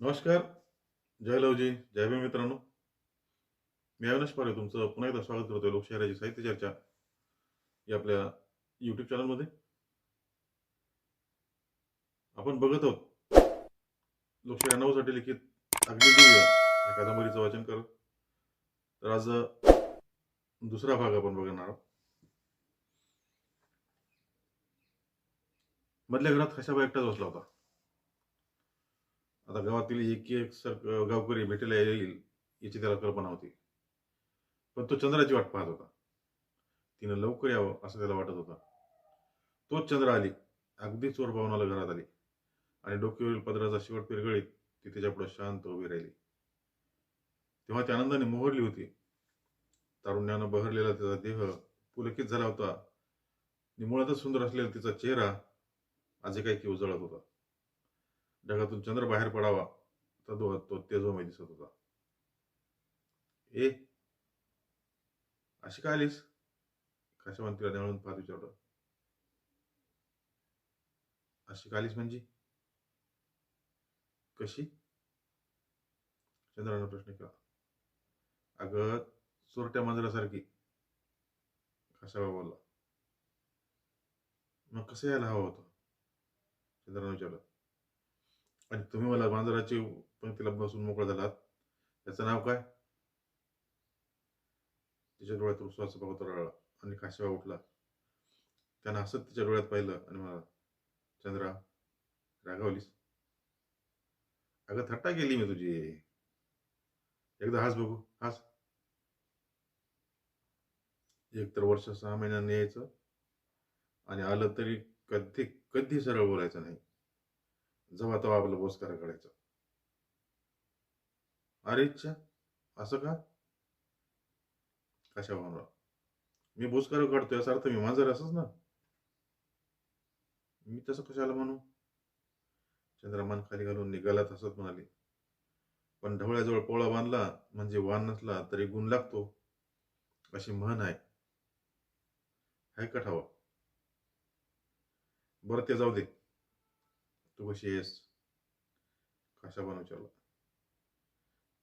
नमस्कार. जय लवजी जय भीम मित्रांनो. मी अविनाश पारे तुमचं पुन्हा एकदा स्वागत करतोय लोकशाहीची साहित्य चर्चा या आपल्या युट्यूब चॅनलमध्ये आपण बघत आहोत. लोकशाही नऊसाठी लिखित अग्निदिव्य या कादंबरीचं वाचन करत तर आज दुसरा भाग आपण बघणार आहोत. मधल्या घरात कशाबा एकटाच बसला होता? आता गावातील एक एक सर गावकरी भेटीला येईल याची त्याला कल्पना होती. पण तो चंद्राची वाट पाहत होता. तिनं लवकर यावं असं त्याला वाटत होता. तोच चंद्र आली. अगदी चोर भावनाला घरात आली. आणि डोक्यावरील पदराचा शेवट पिरगळीत ती त्याच्यापुढे शांत उभी राहिली. तेव्हा ती आनंदाने मोहरली होती. तारुण्यानं बहरलेला तिचा देह पुलकित झाला होता. आणि मुळातच सुंदर असलेला तिचा चेहरा आजी काही की उजळत होता. ढगातून चंद्र बाहेर पडावा तो तो तेजोमय दिसत होता. ए अशी काय आलीस? कशा तिला निवळून पाहत विचारलं. अशी का आलीस म्हणजे? कशी? चंद्रानं प्रश्न केला. अगं चोरट्या मांजरासारखी. कशावा बोलला? मग कसं यायला हवं होतं? चंद्रानं विचारलं. आणि तुम्ही मला मांजराची पंक्तीला बसून मोकळा झालात. त्याचं नाव काय? तिच्या डोळ्यात विश्वास बघत राळा आणि काशिवा उठला. त्यानं हसत तिच्या डोळ्यात पाहिलं आणि मला चंद्रा रागावलीस? अगं थट्टा केली मी तुझी. एकदा हास बघू हास. एक तर वर्ष सहा महिन्यांनी यायचं आणि आलं तरी कधी कधी सरळ बोलायचं नाही. जेव्हा तेव्हा आपलं बोसकारा काढायचं अरे इच्छा असं का? कशा म्हणा मी बोसकारा काढतोय याचा अर्थ मी मांजर असच ना? मी तसं कशाला म्हणू? चंद्रमान खाली घालून निघालात हसत म्हणाली. पण ढवळ्याजवळ पोळा बांधला म्हणजे वान नसला तरी गुण लागतो अशी म्हण आहे. हाय का ठावा बरं ते जाऊ दे. तू कशी आहेस? कशा पण विचारला.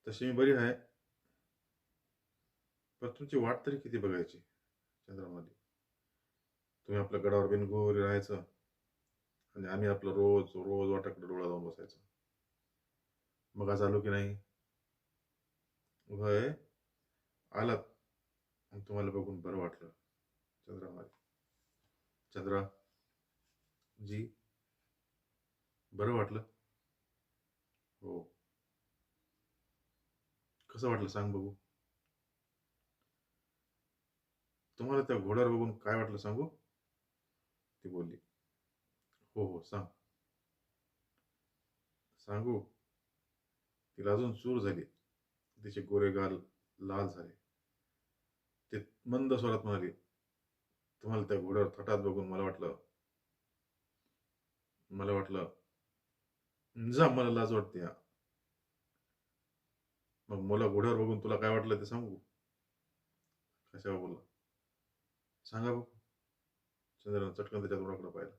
तशी मी बरी आहे. पण तुमची वाट तरी किती बघायची चंद्रामध्ये? तुम्ही आपल्या गडावर बिनगोरी राहायचं आणि आम्ही आपलं रोज रोज वाटाकडे डोळा जाऊन बसायचं. मग आज आलो की नाही? वय आलात. आणि तुम्हाला बघून बरं वाटलं चंद्रामध्ये. चंद्रा जी. बरं वाटलं. हो. कसं वाटलं सांग बघू. तुम्हाला त्या घोड्यावर बघून काय वाटलं सांगू? ती बोलली. हो हो सांग. सांगू. तिला अजून चूर झाली. तिचे गोरे गाल लाल झाले. ते मंद स्वरात म्हणाली तुम्हाला त्या घोड्यावर थटात बघून मला वाटलं. मला वाटलं जा मला लाज वाटते हा. मग मला घोड्यावर बघून तुला काय वाटलं ते सांगू? कशा बोलला? सांगा बघ. चंद्रानं चटकन त्याच्या तोंडाकडे पाहिलं.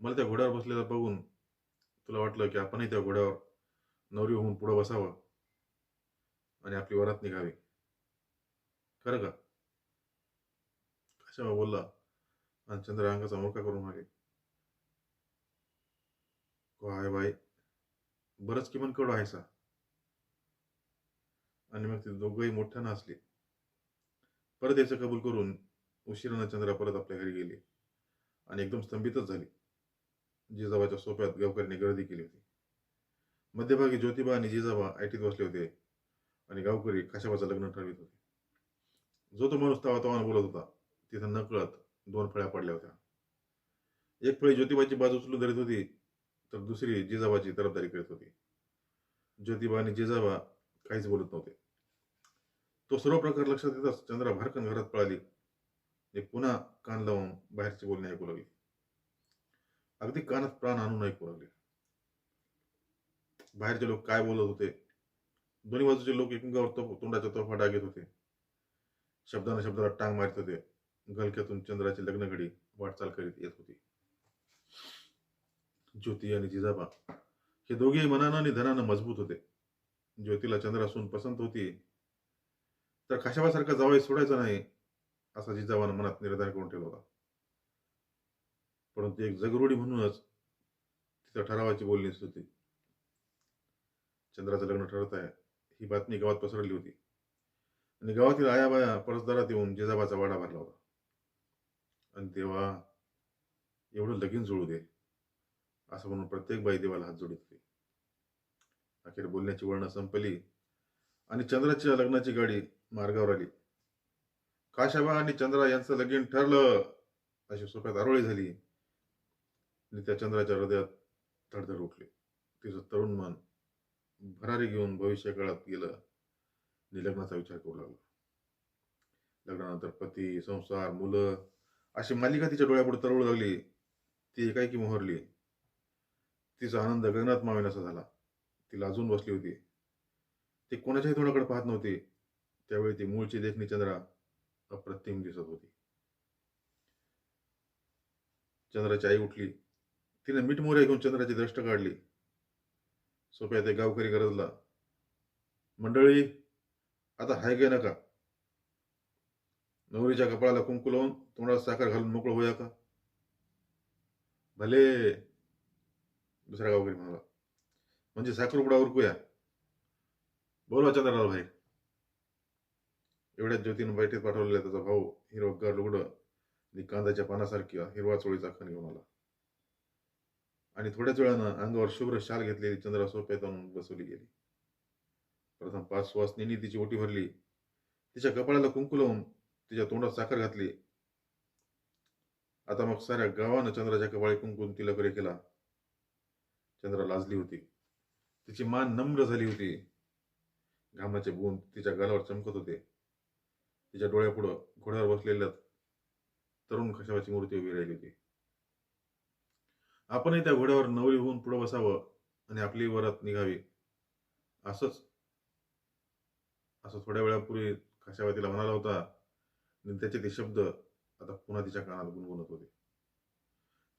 मला त्या घोड्यावर बसलेला बघून तुला वाटलं की आपणही त्या घोड्यावर नवरी होऊन पुढं बसावं आणि आपली वरात निघावी. खरं का? कशा बोलला? आणि चंद्र अंगाचा मोका करून मागे. काय बाय बरंच किमान कडू आहे सा. आणि मग ते दोघंही मोठ्यानं नाचले. परत याचं कबूल करून उशिरानं चंद्रा परत आपल्या घरी गेले. आणि एकदम स्तंभितच झाली. जिजाबाच्या सोप्यात गावकऱ्यांनी गर्दी केली होती. मध्यभागी ज्योतिबा आणि जिजाबा आयटीत बसले होते. आणि गावकरी काशाबाचं लग्न ठरवित होते. जो तो माणूस तवा तवानं बोलत होता तिथं नकळत दोन फळ्या पडल्या होत्या. एक फळी ज्योतिबाची बाजू उचलून धरीत होती. तर दुसरी जिजाबाची तरफदारी करत होती. ज्योतिबा आणि जिजाबा काहीच बोलत नव्हते. तो सर्व प्रकार लक्षात येताच चंद्रा भारकन घरात पळाली. आणि पुन्हा कान लावून बाहेरचे बोलणे ऐकू लागली. अगदी कानात प्राण आणून ऐकू लागले. बाहेरचे लोक काय बोलत होते? दोन्ही बाजूचे लोक एकमेकावर तो तोंडाच्या तोफा डागेत होते. शब्दानं शब्दाला टांग मारत होते. गलक्यातून चंद्राची लग्नघडी वाटचाल करीत येत होती. ज्योती आणि जिजाबा हे दोघेही मनानं आणि धनानं मजबूत होते. ज्योतीला चंद्रासून पसंत होती. तर खाशाबासारखा जावई सोडायचा नाही असा जिजाबानं मनात निर्धार करून ठेवला होता. परंतु एक जगरुडी म्हणूनच तिथं ठरावाची बोलणी होती. चंद्राचं लग्न ठरत आहे ही बातमी गावात पसरली होती. आणि गावातील आयाबाया परसदारात येऊन जिजाबाचा वाडा भरला होता. आणि तेव्हा एवढं लगीन जुळू दे. असं म्हणून प्रत्येक बाई देवाला हात जोडत होती अखेर बोलण्याची वळणं संपली आणि चंद्राच्या लग्नाची गाडी मार्गावर आली. काशाबा आणि चंद्रा यांचं लगीन ठरलं? अशी सोप्यात आरोळी झाली. आणि त्या चंद्राच्या हृदयात धडधड उठली. तिचं तरुण मन भरारी घेऊन भविष्य काळात गेलं आणि लग्नाचा विचार करू लागला. लग्नानंतर पती संसार मुलं अशी मालिका तिच्या डोळ्यापुढे तरळू लागली. ती एकाएकी मोहरली. तिचा आनंद गगनात मावेनासा झाला. ती लाजून बसली होती. ती कोणाच्याही तोंडाकडे पाहत नव्हती. त्यावेळी ती मूळची देखणी चंद्रा अप्रतिम दिसत होती. चंद्राची आई उठली. तिने मीठ मोऱ्या घेऊन चंद्राची दृष्ट काढली. सोप्या ते गावकरी गरजला. मंडळी आता हाय गे नका? नवरीच्या कपाळाला कुंकू लावून तोंडात साखर घालून मोकळं होया का? भले दुसऱ्या गावकरी म्हणाला म्हणजे साखर उघडा उरकूया. बोलवा चंद्रराव भाई. एवढ्या ज्योतीनं बैठीत पाठवलेला त्याचा भाऊ हिरवगार लुगड आणि कांद्याच्या पानासारखी हिरवा चोळीचा खण घेऊन आला. आणि थोड्याच वेळानं अंगावर शुभ्र शाल घेतलेली चंद्रा सोप्यात आणून बसवली गेली. प्रथम पाच सुवासनींनी तिची ओटी भरली. तिच्या कपाळाला कुंकू लावून तिच्या तोंडात साखर घातली. आता मग साऱ्या गावानं चंद्राच्या कपाळी कुंकून तिला बरे केला. चंद्र लाजली होती. तिची मान नम्र झाली होती. घामाचे बूंद तिच्या गालावर चमकत होते. तिच्या डोळ्यापुढं घोड्यावर बसलेल्या तरुण खशाबाची मूर्ती उभी राहिली होती. आपणही त्या घोड्यावर नवरी होऊन पुढे बसावं आणि आपली वरात निघावी. असंच असं थोड्या वेळापूर्वी खशाबा तिला म्हणाला होता. आणि त्याचे ते शब्द आता पुन्हा तिच्या कानात गुणगुणत होते.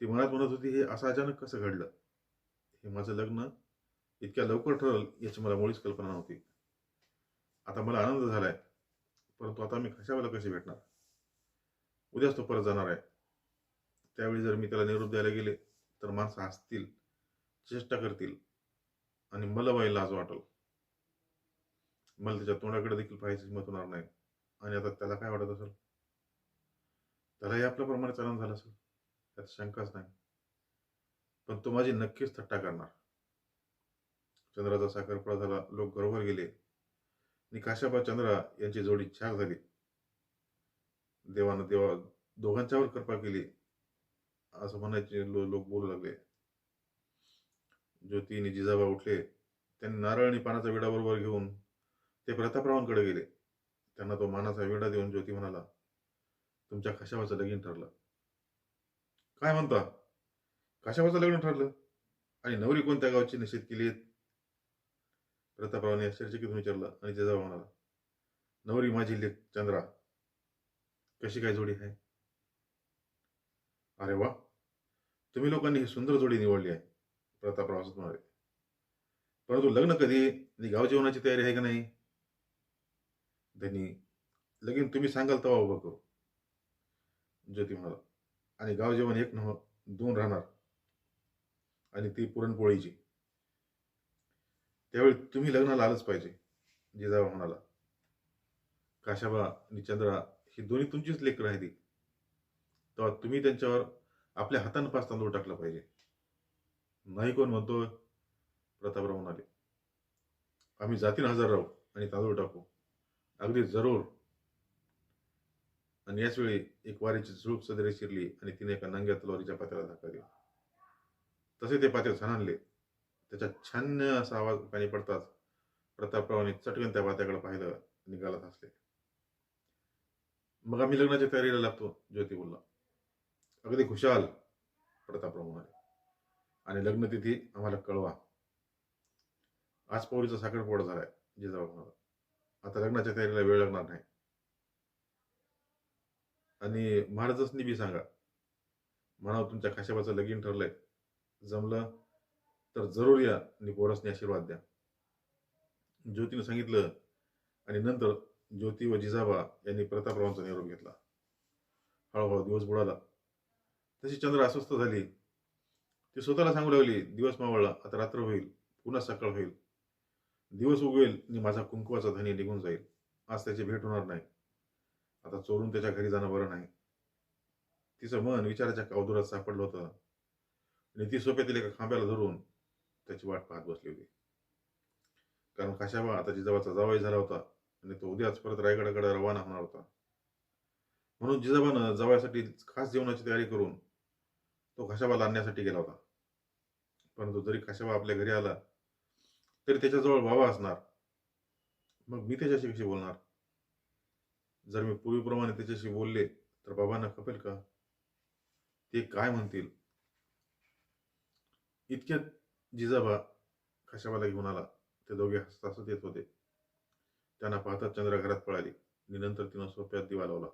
ती मनात म्हणत होती हे असं अचानक कसं घडलं? हे माझं लग्न इतक्या लवकर ठरल याची मला मुळीच कल्पना नव्हती. आता मला आनंद झालाय. परंतु आता मी कशावाला कशी भेटणार? उद्याच तो परत जाणार आहे. त्यावेळी जर मी त्याला निरोप द्यायला गेले तर माणसं हसतील चेष्टा करतील आणि मला व्हायला लाज वाटल. मला त्याच्या तोंडाकडे देखील पाहायची हिंमत होणार नाही. आणि आता त्याला काय वाटत असेल? त्यालाही आपल्याप्रमाणेच आनंद झाला असेल. त्यात शंकाच नाही. पण तो माझी नक्कीच थट्टा करणार. चंद्राचा साखरपुडा झाला लोक घरोघर गेले. आणि काशाबा चंद्रा यांची जोडी छाक झाली. देवानं देवा दोघांच्यावर कृपा केली. असं म्हणायचे लो लोक बोलू लागले. ज्योती आणि जिजाबा उठले. त्यांनी नारळ आणि पानाचा विडा बरोबर घेऊन ते प्रतापरावांकडे गेले. त्यांना तो मानाचा विडा देऊन ज्योती म्हणाला तुमच्या खशाबाचं लगीन ठरलं. काय म्हणता? कशाबाचं लग्न ठरलं? आणि नवरी कोणत्या गावची निश्चित केली प्रतापरावने आश्चर्यचकित विचारलं आणि जिजाबा म्हणाला नवरी माझी लेख चंद्रा कशी काय जोडी आहे? अरे वा तुम्ही लोकांनी ही सुंदर जोडी निवडली आहे प्रतापराव असं म्हणाले. परंतु लग्न कधी? आणि गाव जेवणाची तयारी आहे का नाही? धनी लगीन तुम्ही सांगाल तेव्हा उभं करू. ज्योती म्हणाला आणि गाव जेवण एक नव्ह दोन राहणार. आणि ती पुरणपोळीची. त्यावेळी तुम्ही लग्नाला आलंच पाहिजे जिजाबा म्हणाला. काशाबा आणि चंद्रा ही दोन्ही तुमचीच लेकर आहे ती तेव्हा तुम्ही त्यांच्यावर आपल्या हातानं पाच तांदूळ टाकला पाहिजे. नाही कोण म्हणतो प्रतापराव म्हणाले. आम्ही जातीन हजार राहू आणि तांदूळ टाकू. अगदी जरूर. आणि याच वेळी एक वारीची झुळूक सदरे शिरली आणि तिने एका नंग्या तलवारीच्या पात्याला धक्का दिला. तसे ते पात्यात सणानले त्याच्यात छान असा आवाज पाणी पडताच प्रतापरावाने चटकन त्या पात्याकडे पाहिलं निघालत गालात हसले मग आम्ही लग्नाच्या तयारीला लागतो ज्योती बोलला. अगदी खुशाल प्रतापराव म्हणाले. आणि लग्नतिथी आम्हाला कळवा. आज पौरीचा साखरपोडा झालाय जिजाबा म्हणाला. आता लग्नाच्या तयारीला वेळ लागणार नाही. आणि महाराजांनी बी सांगा. म्हणावं तुमच्या खाशाबाचं लगीन ठरलंय. जमलं तर जरूर या आणि पोरासने आशीर्वाद द्या. ज्योतीनं सांगितलं आणि नंतर ज्योती व जिजाबा यांनी प्रतापरावांचा निरोप घेतला. हळूहळू दिवस बुडाला. तशी चंद्र अस्वस्थ झाली. ती स्वतःला सांगू लागली दिवस मावळला आता रात्र होईल पुन्हा सकाळ होईल. दिवस उगवेल आणि माझा कुंकवाचा धनी निघून जाईल. आज त्याची भेट होणार नाही. आता चोरून त्याच्या घरी जाणं बरं नाही. तिचं मन विचाराच्या कावदुरात सापडलं होतं. आणि ती सोप्यातील एका खांब्याला धरून त्याची वाट पाहत बसली होती. कारण खाशाबा आता जिजाबाचा जावाई झाला होता आणि तो उद्याच परत रायगडाकडे रवाना होणार होता. म्हणून जिजाबानं जावयासाठी खास जेवणाची तयारी करून तो खाशाबाला आणण्यासाठी गेला होता. परंतु जरी खाशाबा आपल्या घरी आला तरी त्याच्याजवळ बाबा असणार. मग मी त्याच्याशी कशी बोलणार? जर मी पूर्वीप्रमाणे त्याच्याशी बोलले तर बाबांना खपेल का? ते काय म्हणतील? इतक्यात जिजाबा खशाबाला घेऊन आला? ते दोघे हसत हसत येत होते. त्यांना पाहताच चंद्रा घरात पळाली. आणि नंतर तिनं सोप्यात दिवा लावला.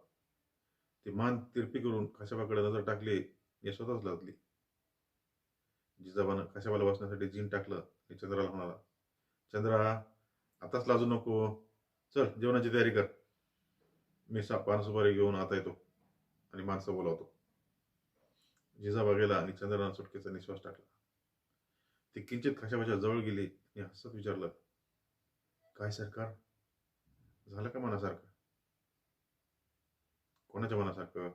ती मान तिरपी करून खाशाबाकडे नजर टाकली आणि स्वतःच लादली. जिजाबानं खाशाबाला बसण्यासाठी जीन टाकलं आणि चंद्राला म्हणाला चंद्रा आताच लाजू नको. चल जेवणाची तयारी कर. मी सा पान सुपारी घेऊन आता येतो. आणि माणसं बोलावतो. जिजाबा गेला आणि चंद्रानं सुटकेचा निश्वास टाकला. ते किंचित खाशाबाच्या जवळ गेली. आणि हसत विचारलं. काय सरकार? झालं का मनासारखं? कोणाच्या मनासारखं?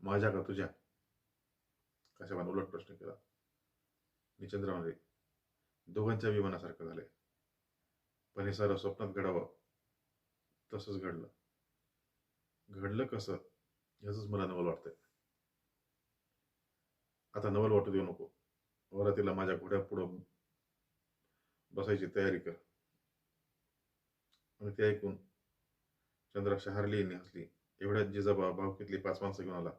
माझ्या का तुझ्या? खाशाबानं उलट प्रश्न केला. मी चंद्र म्हणाले दोघांच्या विमानासारखं झालंय. पण हे सारं स्वप्नात घडावं. तसंच घडलं. घडलं कसं? ह्याच मला नवल वाटतंय. आता नवल वाटू देऊ नको. वरातीला माझ्या घोड्या पुढं बसायची तयारी कर. आणि ते ऐकून चंद्रा हरली आणि हसली. एवढ्यात जिजाबा भावकीतली पाच माणसं घेऊन आला.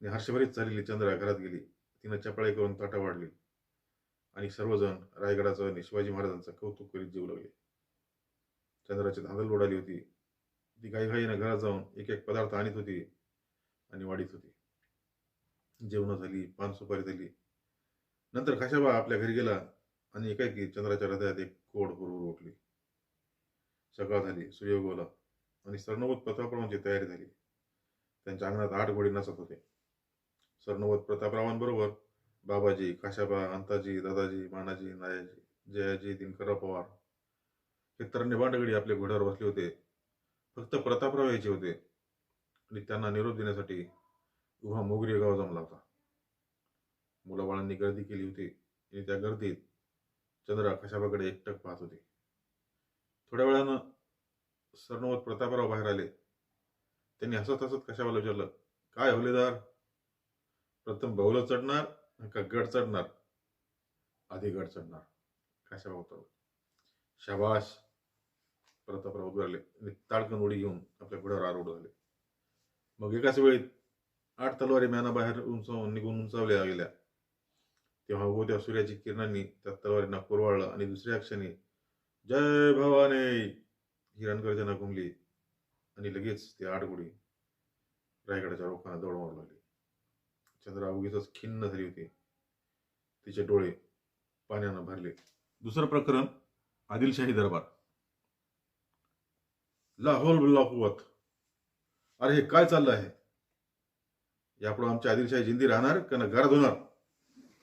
आणि हर्षभरीत चाललेली चंद्रा घरात गेली. तिनं चपळाई करून ताटा वाढली. आणि सर्वजण रायगडाचं आणि शिवाजी महाराजांचं कौतुक करीत जीव लागले चंद्राची धांदल उडाली होती. ती घाईघाईनं घरात जाऊन एक एक पदार्थ आणत होती आणि वाढीत होती. जेवणं झाली पान सुपारी झाली नंतर खाशाबा आपल्या घरी गेला आणि एकाएकी चंद्राच्या हृदयात एक कोड बरोबर उठली सकाळ झाली सूर्यगोला आणि सरनवत प्रतापरावांची तयारी झाली. त्यांच्या अंगणात आठ घोडे नाचत होते. सरनवत प्रतापरावांबरोबर बाबाजी खाशाबा अंताजी दादाजी मानाजी नायाजी जयाजी दिनकरराव पवार हे तरण्य बांडगडी आपल्या घोड्यावर बसले होते. फक्त प्रतापराव यायचे होते. आणि त्यांना निरोप देण्यासाठी उभा मोगरी गाव जमला होता. मुलाबाळांनी गर्दी केली होती. आणि त्या गर्दीत चंद्रा आकाशाबाकडे एकटक पाहत होते. थोड्या वेळानं सरनोवत प्रतापराव बाहेर आले. त्यांनी हसत हसत कशाबाला विचारलं काय हवलेदार? प्रथम बहुलं चढणार का गड चढणार? आधी गड चढणार. कशाबा उतरलं शाबाश प्रतापराव उभारले आणि ताडकन उडी घेऊन आपल्या घोड्यावर आरूढ झाले मग एकाच वेळी आठ तलवारी म्याना बाहेर उंचावून निघून उंचावल्या गेल्या. तेव्हा उगवत्या सूर्याची किरणांनी त्या तलवारींना कुरवाळलं आणि दुसऱ्या क्षणी जय भवाने! ही रणगर्जना घुमली आणि लगेच ती आडगुडी रायगडाच्या रोखांना दौड मारू लागली. चंद्रा उगीच खिन्न झाली होती. तिचे डोळे पाण्यानं भरले. दुसरं प्रकरण आदिलशाही दरबार. लाहोल लाहोवत. अरे हे काय चाललं आहे? यापुढे आमची आदिलशाही जिंदी राहणार का ना घरात होणार?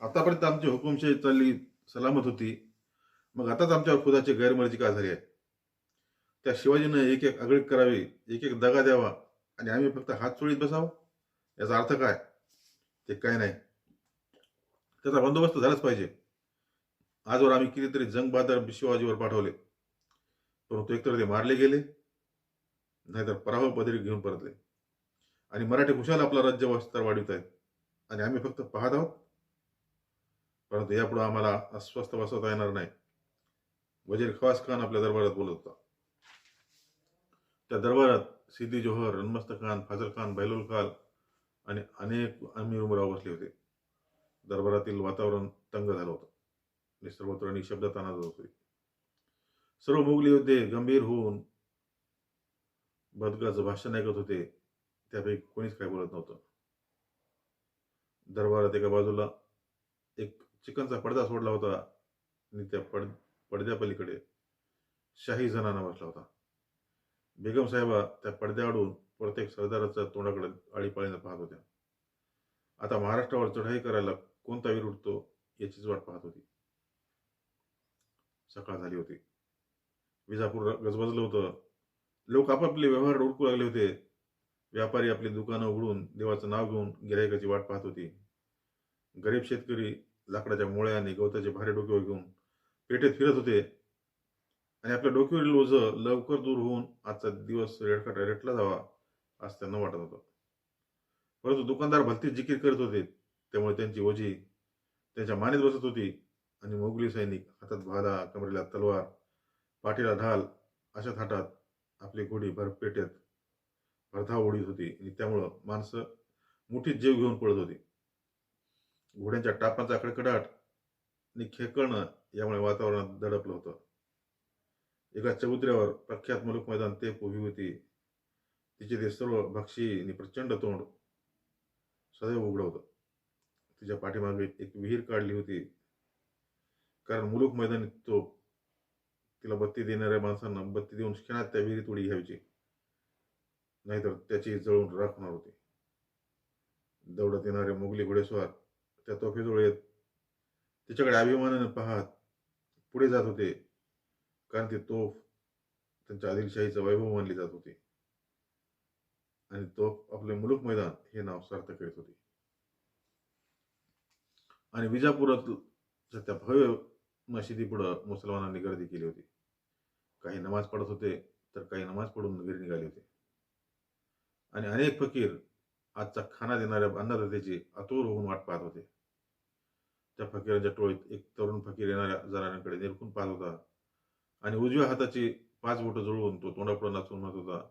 आतापर्यंत आमची हुकुमशाही चालली सलामत होती. मग आताच आमच्यावर खुदाची गैरमर्जी का झाली आहे त्या शिवाजीनं एक एक आगळीक करावी एक एक दगा द्यावा आणि आम्ही फक्त हात चोळीत बसावं? याचा अर्थ काय? ते काय नाही. त्याचा बंदोबस्त झालाच पाहिजे. आजवर आम्ही कितीतरी जंगबहादर शिवाजीवर पाठवले. परंतु एकतर ते मारले गेले नाहीतर पराभव पदरी घेऊन परतले. आणि मराठी खुशाल आपला राज्य वस्तर वाढवित आहेत. आणि आम्ही फक्त पाहत आहोत परंतु यापुढे आम्हाला अस्वस्थ बसवता येणार नाही. वजीर खवास खान आपल्या दरबारात बोलत होता. त्या दरबारात सिद्दी जोहर रणमस्त खान फाजल खान बैलुल खान आणि अनेक अमीर उमराव बसले होते. दरबारातील वातावरण तंग झालं होतं. आणि सर्वत्र निशब्दता होते होती. सर्व मुघली योद्धे गंभीर होऊन बदगाचं भाषण ऐकत होते. त्यापैकी कोणीच काय बोलत नव्हतं. दरबारात एका बाजूला एक चिकनचा पडदा सोडला होता आणि त्या पड पडद्यापलीकडे शाही जनाना बसला होता. बेगम साहेबा त्या पडद्याआडून प्रत्येक सरदाराच्या तोंडाकडे आळीपाळीनं पाहत होत्या. आता महाराष्ट्रावर चढाई करायला कोणता वीर उठतो याचीच वाट पाहत होती. सकाळ झाली होती. विजापूर गजबजलं होतं. लोक आपापले व्यवहार ओळखू लागले होते. व्यापारी आपली दुकानं उघडून देवाचं नाव घेऊन गिरायकाची वाट पाहत होती. गरीब शेतकरी लाकडाच्या मोळ्या आणि गवताचे भारे डोक्यावर घेऊन पेठेत फिरत होते. आणि आपल्या डोक्यावरील ओझं लवकर दूर होऊन आजचा दिवस रेडकाट रेटला जावा असं त्यांना वाटत होतं. परंतु दुकानदार भलतीच जिकीर करत होते. त्यामुळे त्यांची ओझी त्यांच्या मानेत बसत होती. आणि मोगली सैनिक हातात भाला कमरेला तलवार पाठीला ढाल अशा थाटात आपली घोडी भर पेटेत भरधाव उडीत होती. आणि त्यामुळं माणसं मुठीत जीव घेऊन पळत होती. घोड्यांच्या टापांचा कडकडाट आणि खेकळणं यामुळे वातावरणात दडपलं होतं. एका चबुत्र्यावर प्रख्यात मुलुक मैदान ते उभी होती. तिचे ते सर्व भक्षी आणि प्रचंड तोंड सदैव उघडं होतं. तिच्या पाठीमागे एक विहीर काढली होती. कारण मुलुक मैदानी तो तिला बत्ती देणाऱ्या माणसांना बत्ती देऊन क्षणात त्या विहिरीत उडी घ्यायची. नाहीतर त्याची जळून राखणार होती. दौडत येणारे मोगली घोडेस्वार त्या तोफेजवळ येत तिच्याकडे अभिमानाने पाहत पुढे जात होते. कारण ती तोफ त्यांच्या आदिलशाहीचं वैभव मानली जात होती. आणि तोफ आपले मुलुक मैदान हे नाव सार्थ करीत होती. आणि विजापुरात त्या भव्य मशिदीपुढं मुसलमानांनी गर्दी केली होती. काही नमाज पडत होते तर काही नमाज पडून घरी निघाले होते. आणि अनेक फकीर आजचा खाना देणाऱ्या अन्नदात्याची आतुर होऊन वाट पाहत होते. त्या फकीरांच्या टोळीत एक तरुण फकीर येणाऱ्या जनाऱ्यांकडे निरखून पाहत होता. आणि उजव्या हाताची पाच बोटं जुळवून तो तोंडापुढे नाचून म्हणत होता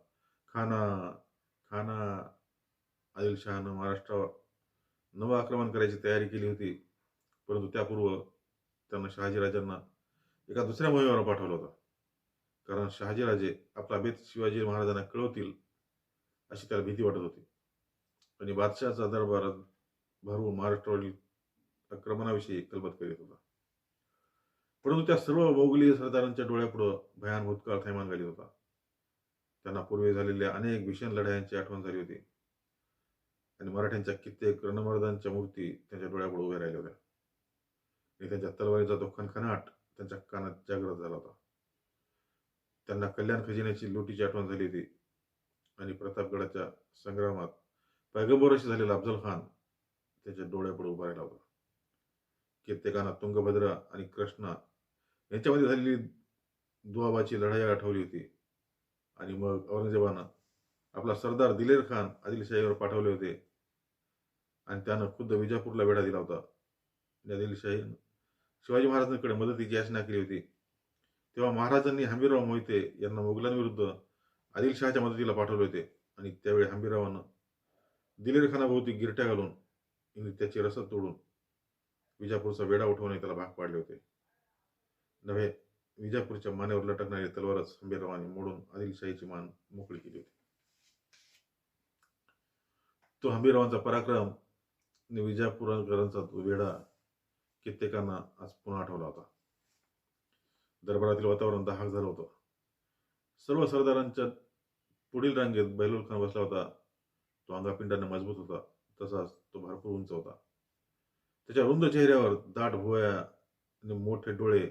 खाना खाना आदिलशहानं महाराष्ट्रावर नवं आक्रमण करायची तयारी केली होती परंतु त्यापूर्व त्यांना शहाजीराजांना एका दुसऱ्या मोहिमेवर पाठवलं होतं. कारण शहाजीराजे आपला बेत शिवाजी महाराजांना कळवतील अशी त्याला भीती वाटत होती. आणि बादशहाचा दरबारात भरवून महाराष्ट्रावरील आक्रमणाविषयी कल्पत करीत होता. परंतु त्या सर्व भौगोलिक सरदारांच्या डोळ्यापुढं भयान भूतकाळ थैमान घालीत होता. त्यांना पूर्वी झालेल्या अनेक भीषण लढायांची आठवण झाली होती. आणि मराठ्यांच्या कित्येक रणमर्दांच्या मूर्ती त्यांच्या डोळ्यापुढे उभ्या राहिल्या होत्या. आणि त्यांच्या तलवारीचा तो खनखनाट त्यांच्या कानात जागृत झाला होता. त्यांना कल्याण खजिन्याची लुटीची आठवण झाली होती. आणि प्रतापगडाच्या संग्रामात पैगंबराशी झालेला अफजल खान त्याच्या डोळ्यापुढे उभा राहिला होता. कित्येकांना तुंगभद्रा आणि कृष्णा यांच्यामध्ये झालेली दुआबाची लढाई आठवली होती. आणि मग औरंगजेबानं आपला सरदार दिलेर खान आदिलशाहीवर पाठवले होते. आणि त्यानं खुद्द विजापूरला वेढा दिला होता. आदिलशाही शिवाजी महाराजांकडे मदतीची याचना केली होती. तेव्हा महाराजांनी हंबीरराव मोहिते यांना मुघलांविरुद्ध आदिलशहाच्या मदतीला पाठवले होते. आणि त्यावेळी हंबीररावानं दिलेर खानाभोवती गिरट्या घालून त्याची रसद तोडून विजापूरचा वेढा उठवणे त्याला भाग पाडले होते. नव्हे विजापूरच्या मानेवर लटकणारी तलवारच हंबीररावाने मोडून आदिलशाहीची मान मोकळी केली होती. तो हंबीरावांचा पराक्रम विजापूरकरांचा तो वेढा कित्येकांना आज पुन्हा आठवला होता. दरबारातील वातावरण दाहक झालं होतं. सर्व सरदारांच्या पुढील रांगेत बैलूल खान बसला होता. तो अंगापिंडाने मजबूत होता. तसाच तो भरपूर उंच होता. त्याच्या रुंद चेहऱ्यावर दाट भुवया आणि मोठे डोळे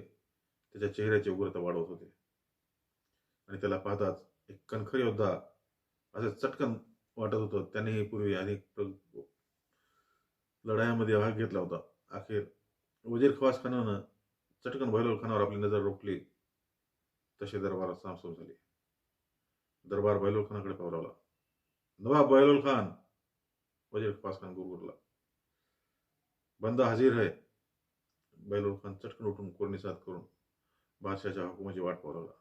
त्याच्या चेहऱ्याची उग्रता वाढवत होते. आणि त्याला पाहताच एक कणखर योद्धा असं चटकन वाटत होतं. त्यानेही पूर्वी अनेक लढायामध्ये भाग घेतला होता. अखेर वजीर खवास खानानं चटकन बहलोल खानावर आपली नजर रोखली. तसे दरबारात सामसूम झाली. दरबार बहलोल खानाकडे पाहू नवाब बहलोल खान वजीर खवास खान गुरगुरला. बंदा हजीर है। बहलोल खान चटकन उठून कोरणीसाद करून बादशाच्या हुकुमाची वाट पावला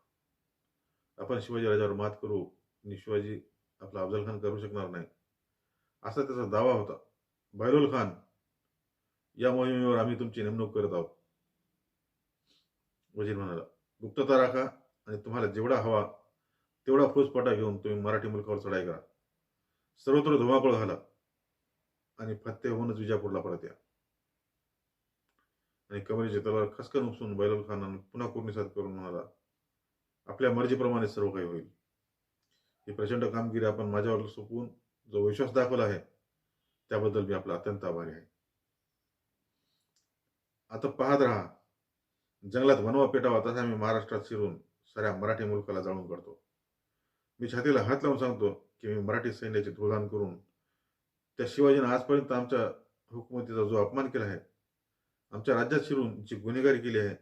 आपण शिवाजी राजावर मात करू आणि शिवाजी आपला अफजल खान करू शकणार नाही. असा त्याचा दावा होता. बैरुल खान या मोहिमेवर आम्ही तुमची नेमणूक करत आहोत. वजीर म्हणाला गुप्तता राखा आणि तुम्हाला जेवढा हवा तेवढा फौजपाटा घेऊन तुम्ही मराठी मुलकावर चढाई करा. सर्वत्र धुमाकूळ घाला आणि फत्ते होऊनच विजापूरला परत या. आणि कमरेची तलवार खसखन उपसून बैलोल खानानं पुन्हा कुर्निसात करून म्हणाला आपल्या मर्जीप्रमाणे सर्व काही होईल. ही प्रचंड कामगिरी आपण माझ्यावर सोपवून जो विश्वास दाखवला आहे त्याबद्दल मी आपला अत्यंत आभारी आहे. आता पाहत राहा जंगलात वनवा पेटावा तसा मी महाराष्ट्रात शिरून साऱ्या मराठी मुलकाला जाळून करतो मी छातीला हात लावून सांगतो की मी मराठी सैन्याचे धुळदान करून त्या शिवाजीनं आजपर्यंत आमच्या हुकुमतीचा जो अपमान केला आहे आमच्या राज्यात शिरून जी गुन्हेगारी केली आहे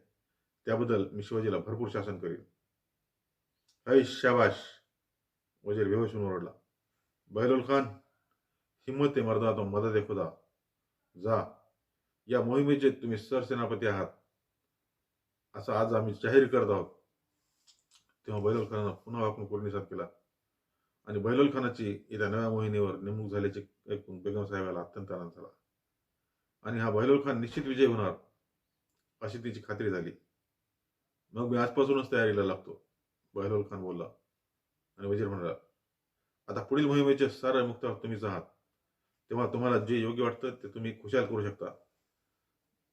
त्याबद्दल मी शिवाजीला भरपूर शासन करीन ऐ शाबाश वजीर बेहोशून ओरडला बहलोल खान हिम्मत आहे मर्दा तो मदत आहे खुदा जा या मोहिमेचे तुम्ही सरसेनापती आहात असं आज आम्ही जाहीर करत आहोत तेव्हा बैलोल खानानं पुन्हा वाकून पूर्णिसात केला आणि बैलोल खानाची येत्या नव्या मोहिमेवर नेमणूक झाल्याचे ऐकून बेगम साहेबाला अत्यंत आनंद झाला आणि हा बहलोल खान निश्चित विजय होणार अशी तिची खात्री झाली. मग मी आजपासूनच तयारीला लागतो बहलोल खान बोलला. आणि वजीर म्हणाला आता पुढील मोहिमेचे सारे मुक्त तुम्हीच आहात. तेव्हा तुम्हाला जे योग्य वाटतं ते तुम्ही खुशाल करू शकता.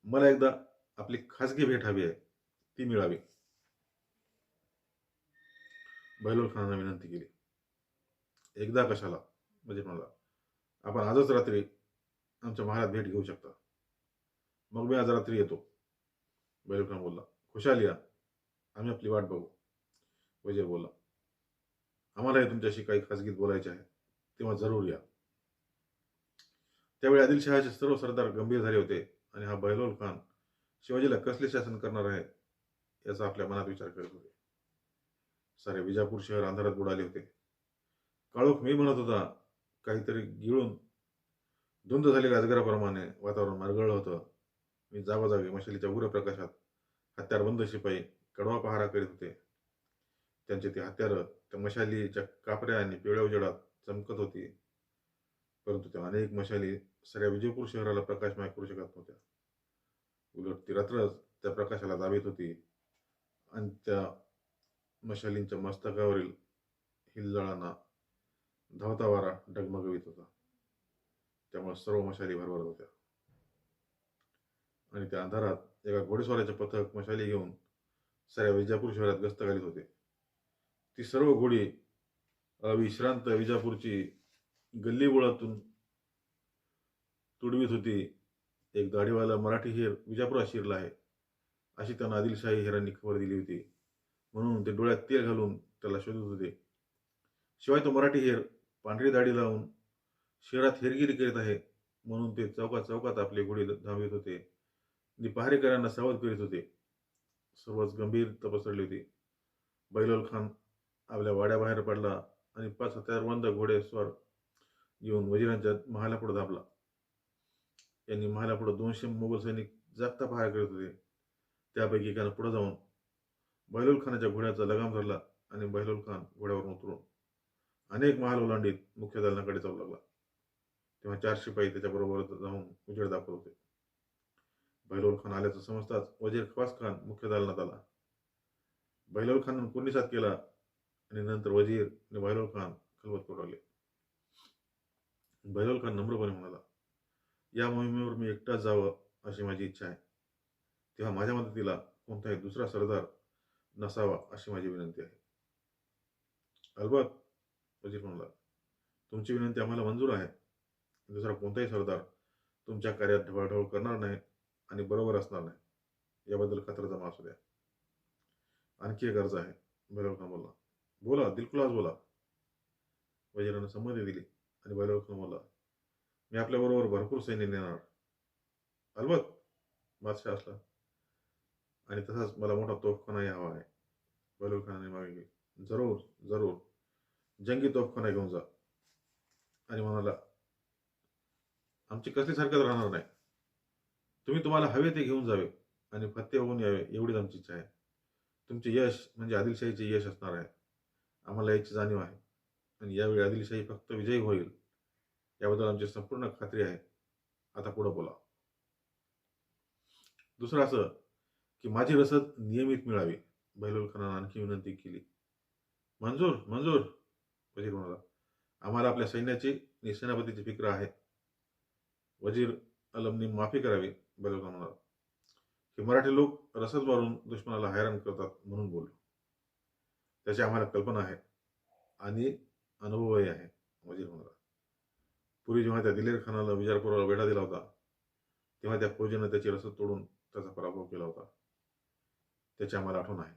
मला एकदा आपली खासगी भेट हवी आहे ती मिळावी. बहलोल खानानं विनंती केली. एकदा कशाला? म्हणजे म्हणाला आपण आजच रात्री आमच्या महालात भेट घेऊ शकता. मग मी आज रात्री येतो. बहलोल बोलला खुशाल या आम्ही आपली वाट बघू. वैजय बोलला आम्हालाही तुमच्याशी काही खासगीत बोलायचे आहे तेव्हा जरूर या. त्यावेळी आदिलशहाचे सर्व सरदार गंभीर झाले होते आणि हा बहलोल खान शिवाजीला कसले शासन करणार आहे याचा आपल्या मनात विचार करत होते. सारे विजापूर शहर अंधारात बुडाले होते. काळोख मी म्हणत होता काहीतरी गिळून धुंद झालेल्या अजगराप्रमाणे वातावरण मरगळलं होतं. मी जागोजागी मशालीच्या उग्र प्रकाशात हत्यारबंद शिपाई कडवा पहारा करीत होते. त्यांचे ते हत्यारं त्या मशालीच्या कापऱ्या आणि पिवळ्या उजेडात चमकत होती. परंतु त्या अनेक मशाली सगळ्या विजयपूर शहराला प्रकाशमय करू शकत नव्हत्या. उलट ती रात्रच त्या प्रकाशाला दाबीत होती आणि त्या मशालींच्या मस्तकावरील हिलजळांना धावता वारा डगमगवीत होता. त्यामुळे सर्व मशाली भरभरत होत्या. आणि त्या अंधारात एका घोडेस्वाराचे पथक मशाली घेऊन साऱ्या विजापूर शहरात गस्त घालीत होते. ती सर्व घोडी अविश्रांत विजापूरची गल्लीबोळातून तुडवीत होती. एक दाढीवाला मराठी हेर विजापुरात शिरला आहे. अशी त्यांना आदिलशाही हेरांनी खबर दिली होती. म्हणून ते डोळ्यात तेल घालून त्याला शोधत होते. शिवाय तो मराठी हेर पांढरी दाढी लावून शहरात हेरगिरी करीत आहे. म्हणून ते चौकात चौकात आपले घोडे धावत होते. आणि पहारेकरांना सावध करीत होते सर्वच गंभीर तपसरली होती. बैलोल खान आपल्या वाड्याबाहेर पडला आणि पाच हत्यारबंद घोडेस्वार येऊन वजिरांच्या महालापुढे धापला यांनी महालापुढे दोनशे मोगल सैनिक जागता पहार करत होते. त्यापैकी एकानं पुढे जाऊन बैलोल खानाच्या घोड्याचा लगाम धरला आणि बैलोल खान घोड्यावरून उतरून अनेक महाल ओलांडीत मुख्य दालनाकडे जाऊ लागला. तेव्हा चार शिपाई त्याच्याबरोबर जाऊन उजेड दाखवत होते. बैलोल खान आल्याचं समजताच वजीर खवास खान मुख्य दालनात आला. बैलोल खान कुर्निसात केला? आणि नंतर वजीर आणि बैलोल खान खलबत करू लागले. बैलोल खान नम्रपणे म्हणाला या मोहिमेवर मी एकटाच जावं अशी माझी इच्छा आहे. तेव्हा माझ्या मदतीला कोणताही दुसरा सरदार नसावा अशी माझी विनंती आहे. अलबत वजीर म्हणाला तुमची विनंती आम्हाला मंजूर आहे. दुसरा कोणताही सरदार तुमच्या कार्यात ढवळढवळ करणार नाही. आणि बरोबर असणार नाही. याबद्दल खात्रीजमा असू द्या. आणखी एक अर्ज आहे. बैलोल खान बोलला बोला दिलखुलास बोला. वजीरानं संमती दिली आणि बैलोल खान बोलला मी आपल्याबरोबर भरपूर सैन्य नेणार. अलबत बादशाह असला. आणि तसाच मला मोठा तोफखानाही हवा आहे. बैलोल खानाने मागे जरूर जरूर. जंगी तोफखाना घेऊन जा. आणि म्हणाला आमची कसली हरकत राहणार नाही. तुम्ही तुम्हाला हवे ते घेऊन जावे आणि फत्ते होऊन यावे एवढीच आमची इच्छा आहे. तुमचे यश म्हणजे आदिलशाहीचे यश असणार आहे. आम्हाला याची जाणीव आहे. आणि यावेळी आदिलशाही फक्त विजयी होईल याबद्दल आमची संपूर्ण खात्री आहे. आता पुढं बोला. दुसरं असं की माझी रसद नियमित मिळावी. बैलोल खानानं आणखी विनंती केली. मंजूर मंजूर. वजीर म्हणाला आम्हाला आपल्या सैन्याची आणि सेनापतीची फिक्र आहे. वजीर अलमनी माफी करावी. बैलोल खान म्हणाला की मराठी लोक रसद मारून दुश्मनाला हैराण करतात म्हणून बोललो. त्याची आम्हाला कल्पना आहे आणि अनुभवही आहे. वजीर म्हणाला पूर्वी जेव्हा त्या दिलेर खानाला विजारपुराला वेढा दिला होता तेव्हा त्या फौजेनं त्याची रसद तोडून त्याचा पराभव केला होता. त्याची आम्हाला आठवण आहे.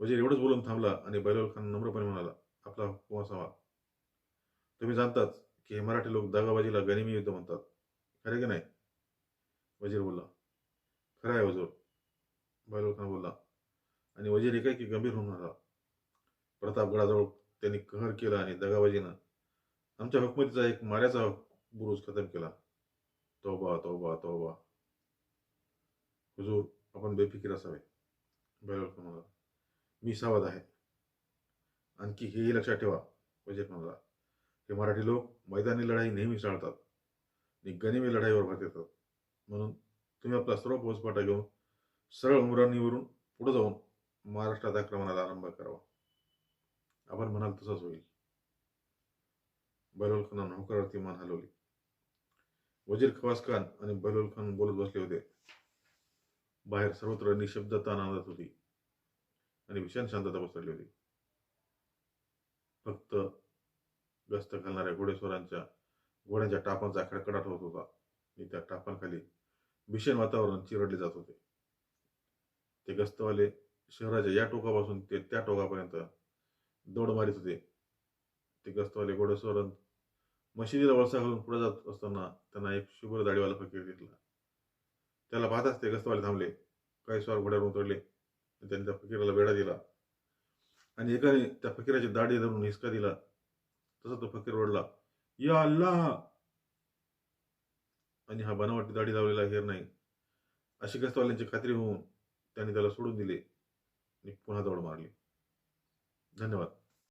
वजीर एवढंच बोलून थांबला आणि बैलोल खान नम्रपणे म्हणाला आपला हुकूम असावा तुम्ही जाणताच की हे मराठी लोक दागाबाजीला गनिमी युद्ध म्हणतात. खरे की नाही? वजीर बोलला. खरं आहे वजूर. बैलोल खान बोलला. आणि वजीर एकाएकी गंभीर होऊन म्हणाला प्रतापगडाजवळ त्यांनी कहर केला आणि दगाबाजीनं आमच्या हुकमतीचा एक माऱ्याचा बुरुज खतम केला. तोबा तोबा तोबा. हुजूर आपण बेफिकीर असावे. बैलोल खान म्हणाला. मी सावध आहे. आणखी हेही लक्षात ठेवा वजीर म्हणाला. हे मराठी लोक मैदानी लढाई नेहमी टाळतात. गनिमी लढाईवर भर देतात म्हणून तुम्ही आपला सर्व पोचपाटा घेऊन सरळ उमराणीवरून पुढे जाऊन महाराष्ट्रात आक्रमणाला आरंभ करावा. आपण म्हणाल तसंच होईल. बैलोल खान होकारार्थी मान हलवली. वजीर खवास खान आणि बैलोल खान बोलत बसले होते. बाहेर सर्वत्र निशब्दता नांदत होती. आणि भीषण शांतता पसरली होती. फक्त गस्त घालणाऱ्या घोडेस्वरांच्या घोड्यांच्या टापांचा खडखडाट होत होता. आणि त्या टापांखाली भीषण वातावरण चिरडले जात होते. ते गस्तवाले शहराच्या या टोकापासून ते त्या टोकापर्यंत दौड मारित होते. ते गस्तवाले घोडेस्वरंत मशिदीला वळसा घालून पुढे जात असताना त्यांना एक शुभ्र दाढीवाला फकीर दिसला. त्याला पाहताच ते गस्तवाले थांबले. काही स्वार घोड्यावर उतरले त्यांनी त्या फकीराला वेढा दिला. आणि एकाने त्या फकीराची दाढी धरून हिसका दिला. तसा तो फकीर ओढला. या अल्लाह. आणि हा बनावटी दाढी लावलेला हेर नाही. अशी गस्तवाल्यांची खात्री होऊन त्यांनी त्याला सोडून दिले आणि पुन्हा दौड मारली. धन्यवाद.